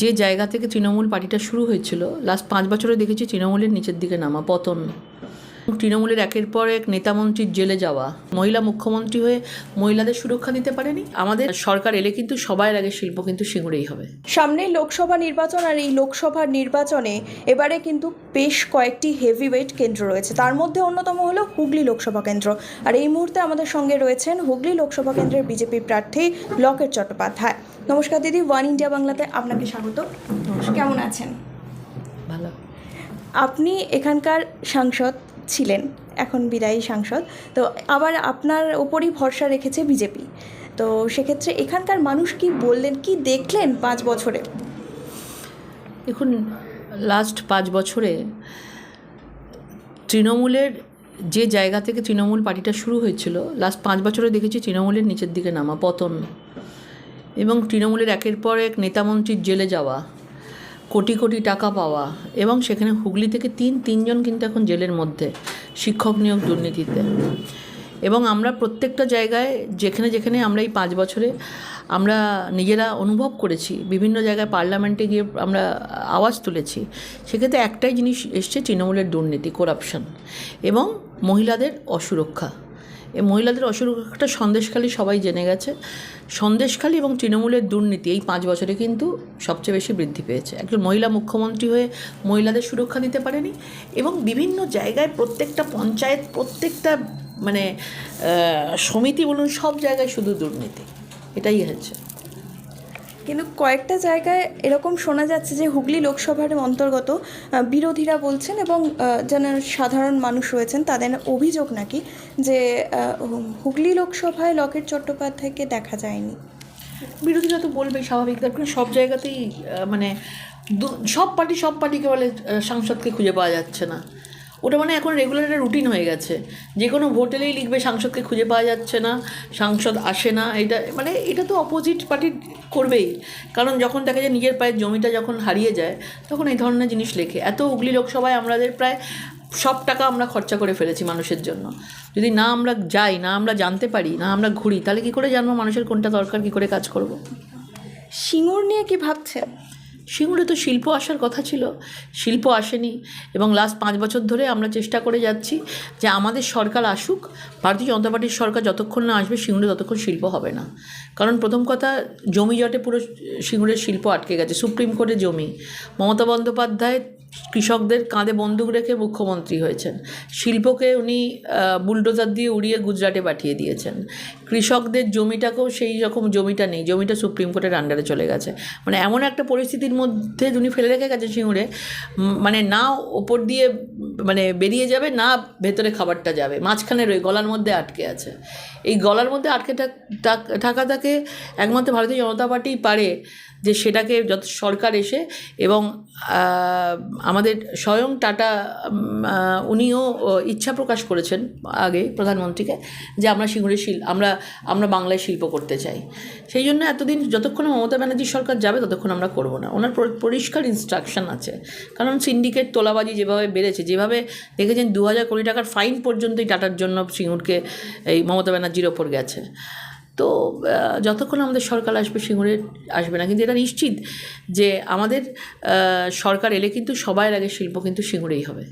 যে জায়গা থেকে তৃণমূল পার্টিটা শুরু হয়েছিল লাস্ট পাঁচ বছরে দেখেছি তৃণমূলের নিচের দিকে নামা, পতন। তৃণমূলের একের পর এক নেতামন্ত্রীর জেলে যাওয়া, মহিলা মুখ্যমন্ত্রী হয়ে মহিলাদের সুরক্ষা দিতে পারেনি? আমাদের সরকার এলে কিন্তু সবার আগে শিল্প কিন্তু সিঙ্গুরেই হবে। সামনে লোকসভা নির্বাচন আর এই লোকসভার নির্বাচনে এবারে কিন্তু বেশ কয়েকটি হেভিওয়েট কেন্দ্র রয়েছে। তার মধ্যে অন্যতম হলো হুগলি লোকসভা কেন্দ্র। আর এই মুহূর্তে আমাদের সঙ্গে রয়েছেন হুগলি লোকসভা কেন্দ্রের বিজেপি প্রার্থী লকেট চট্টোপাধ্যায়। নমস্কার দিদি ওয়ান ইন্ডিয়া বাংলাতে আপনাকে স্বাগত। কেমন আছেন? ভালো। আপনি এখানকার সাংসদ ছিলেন এখন বিদায়ী সাংসদ। তো আবার আপনার ওপরই ভরসা রেখেছে বিজেপি। তো সেক্ষেত্রে এখানকার মানুষ কি বললেন কি দেখলেন পাঁচ বছরে? দেখুন লাস্ট পাঁচ বছরে তৃণমূলের যে জায়গা থেকে তৃণমূল পার্টিটা শুরু হয়েছিল লাস্ট পাঁচ বছরে দেখেছি তৃণমূলের নিচের দিকে নামা পতন। এবং তৃণমূলের একের পর এক নেতামন্ত্রীর জেলে যাওয়া, কোটি কোটি টাকা পাওয়া এবং সেখানে হুগলি থেকে তিন, তিনজন কিন্তু এখন জেলের মধ্যে শিক্ষক নিয়োগ দুর্নীতিতে। এবং আমরা প্রত্যেকটা জায়গায়, যেখানে যেখানে আমরা এই পাঁচ বছরে আমরা নিজেরা অনুভব করেছি, বিভিন্ন জায়গায় পার্লামেন্টে গিয়ে আমরা আওয়াজ তুলেছি, সেক্ষেত্রে একটাই জিনিস এসছে, তৃণমূলের দুর্নীতি করাপশন এবং মহিলাদের অসুরক্ষা। এই মহিলাদের অসুরক্ষাটা সন্দেশখালী সবাই জেনে গেছে। সন্দেশখালী এবং তৃণমূলের দুর্নীতি এই পাঁচ বছরে কিন্তু সবচেয়ে বেশি বৃদ্ধি পেয়েছে। একজন মহিলা মুখ্যমন্ত্রী হয়ে মহিলাদের সুরক্ষা দিতে পারেনি এবং বিভিন্ন জায়গায় প্রত্যেকটা পঞ্চায়েত, প্রত্যেকটা মানে সমিতি বলুন, সব জায়গায় শুধু দুর্নীতি। এটাই হয়েছে কিন্তু কয়েকটা জায়গায় এরকম শোনা যাচ্ছে যে হুগলি লোকসভার অন্তর্গত বিরোধীরা বলছেন এবং যারা সাধারণ মানুষ রয়েছেন, তাদের অভিযোগ নাকি যে হুগলি লোকসভায় লকেট চট্টোপাধ্যায়কে দেখা যায়নি। বিরোধীরা তো বলবেই স্বাভাবিক। তার কারণ সব জায়গাতেই মানে সব পার্টি, সব পার্টিকে বলে সাংসদকে খুঁজে পাওয়া যাচ্ছে না। ওটা মানে এখন রেগুলার একটা রুটিন হয়ে গেছে। যে কোনো ভোট এলেই লিখবে, সাংসদকে খুঁজে পাওয়া যাচ্ছে না, সাংসদ আসে না, এটা মানে এটা তো অপোজিট পার্টি করবেই। কারণ যখন দেখা যায় নিজের পায়ের জমিটা যখন হারিয়ে যায়, তখন এই ধরনের জিনিস লেখে। এত হুগলি লোকসভায় আমাদের প্রায় সব টাকা আমরা খরচা করে ফেলেছি মানুষের জন্য। যদি না আমরা যাই, না আমরা জানতে পারি, না আমরা ঘুরি, তাহলে কী করে জানব মানুষের কোনটা দরকার, কী করে কাজ করব। সিঙ্গুর নিয়ে কি ভাবছেন? সিঙ্গুরে তো শিল্প আসার কথা ছিল, শিল্প আসেনি এবং লাস্ট পাঁচ বছর ধরে আমরা চেষ্টা করে যাচ্ছি যে আমাদের সরকার আসুক, ভারতীয় জনতা পার্টির সরকার যতক্ষণ না আসবে সিঙ্গুরে ততক্ষণ শিল্প হবে না। কারণ প্রথম কথা, জমি জটে পুরো সিঙ্গুরের শিল্প আটকে গেছে, সুপ্রিম কোর্টে জমি। মমতা বন্দ্যোপাধ্যায় কৃষকদের কাঁধে বন্দুক রেখে মুখ্যমন্ত্রী হয়েছেন। শিল্পকে উনি বুলডোজার দিয়ে উড়িয়ে গুজরাটে পাঠিয়ে দিয়েছেন। কৃষকদের জমিটাকেও সেই রকম জমিটা নেই জমিটা সুপ্রিম কোর্টের আন্ডারে চলে গেছে। মানে এমন একটা পরিস্থিতির মধ্যে উনি ফেলে রেখে গেছে উম, মানে না ওপর দিয়ে মানে বেরিয়ে যাবে না ভেতরে খাবারটা যাবে। মাঝখানে রয়ে গলার মধ্যে আটকে আছে। এই গলার মধ্যে আটকে থাকা থাক- একমাত্র ভারতীয় জনতা পার্টিই পারে যে সেটাকে যত সরকার এসে এবং আমাদের স্বয়ং টাটা উনিও ইচ্ছা প্রকাশ করেছেন আগে প্রধানমন্ত্রীকে যে আমরা সিঙ্গুরে শিল, আমরা আমরা বাংলায় শিল্প করতে চাই। সেই জন্য এতদিন যতক্ষণ মমতা ব্যানার্জির সরকার যাবে ততক্ষণ আমরা করব না। ওনার পরিষ্কার ইনস্ট্রাকশন আছে। কারণ সিন্ডিকেট তোলাবাজি যেভাবে বেড়েছে, যেভাবে দেখেছেন দু হাজার কোটি টাকার ফাইন পর্যন্তই টাটার জন্য সিঙ্গুরকে এই মমতা ব্যানার্জির ওপর গেছে। তো যতক্ষণ আমাদের সরকার আসবে, সিঙ্গুরে আসবে না। কিন্তু এটা নিশ্চিত যে আমাদের সরকার এলে কিন্তু সবার আগে শিল্প কিন্তু সিঙ্গুরেই হবে।